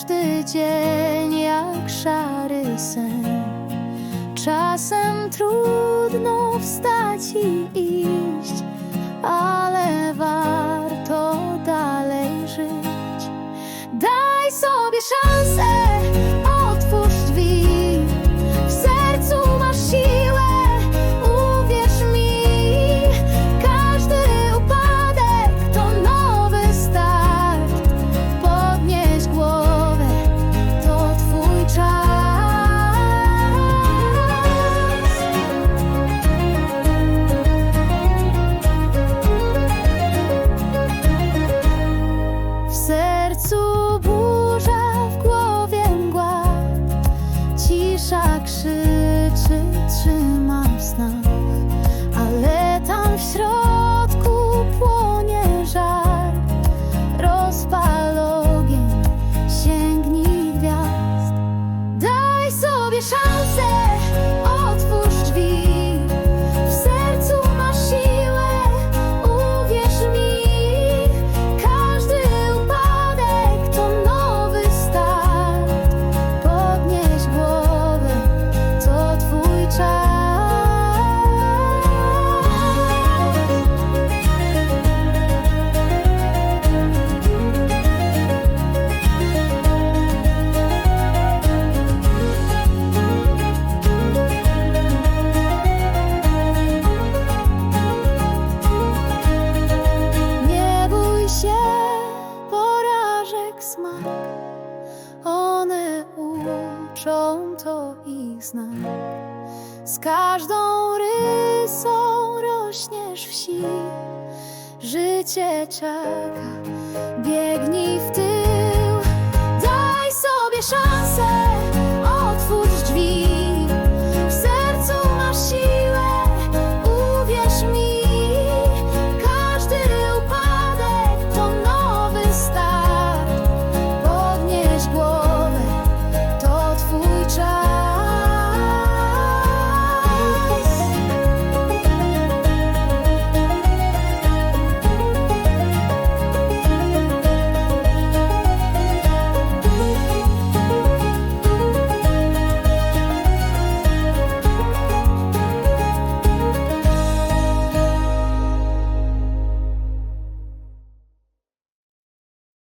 każdy dzień jak szary sen. Czasem trudno wstać i iść, ale warto. rozpal ogień, sięgnij gwiazd. Daj sobie szansę. One uczą to i znam. Z każdą rysą rośniesz wsi. Życie czeka, biegnij w tył. Daj sobie szansę.